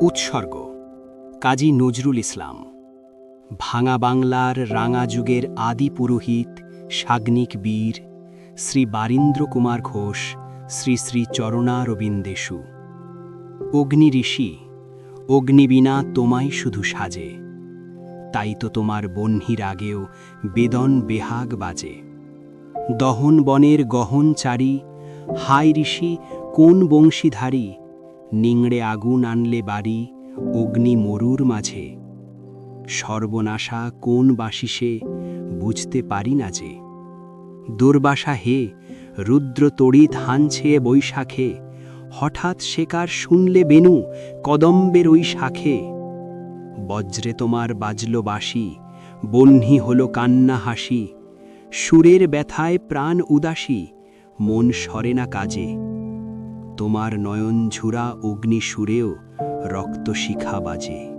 উৎসর্গ। কাজী নজরুল ইসলাম। ভাঙা বাংলার রাঙা যুগের আদি পুরোহিত, সাগ্নিক বীর, শ্রী বারীন্দ্র কুমার ঘোষ, শ্রী শ্রী চরণারবিন্দেশু অগ্নি ঋষি অগ্নিবিনা তোমায় শুধু সাজে। তাই তো তোমার বহ্নির আগেও বেদন বেহাগ বাজে। দহন বনের গহন চারি হাই ঋষি, কোন বংশীধারী নিংড়ে আগুন আনলে বাড়ি, অগ্নি মরুর মাঝে। সর্বনাশা কোন বাসিসে বুঝতে পারি না যে। দুর্বাসা হে, রুদ্র তড়িৎ হানছে বৈশাখে। হঠাৎ শেকার শুনলে বেনু কদম্বের ওই শাখে। বজ্রে তোমার বাজল বাসি বহ্নি হল কান্না হাসি। সুরের ব্যথায় প্রাণ উদাসী, মন সরে না কাজে। তোমার নয়ন ঝুরা অগ্নি সুরেও রক্তশিখা বাজে।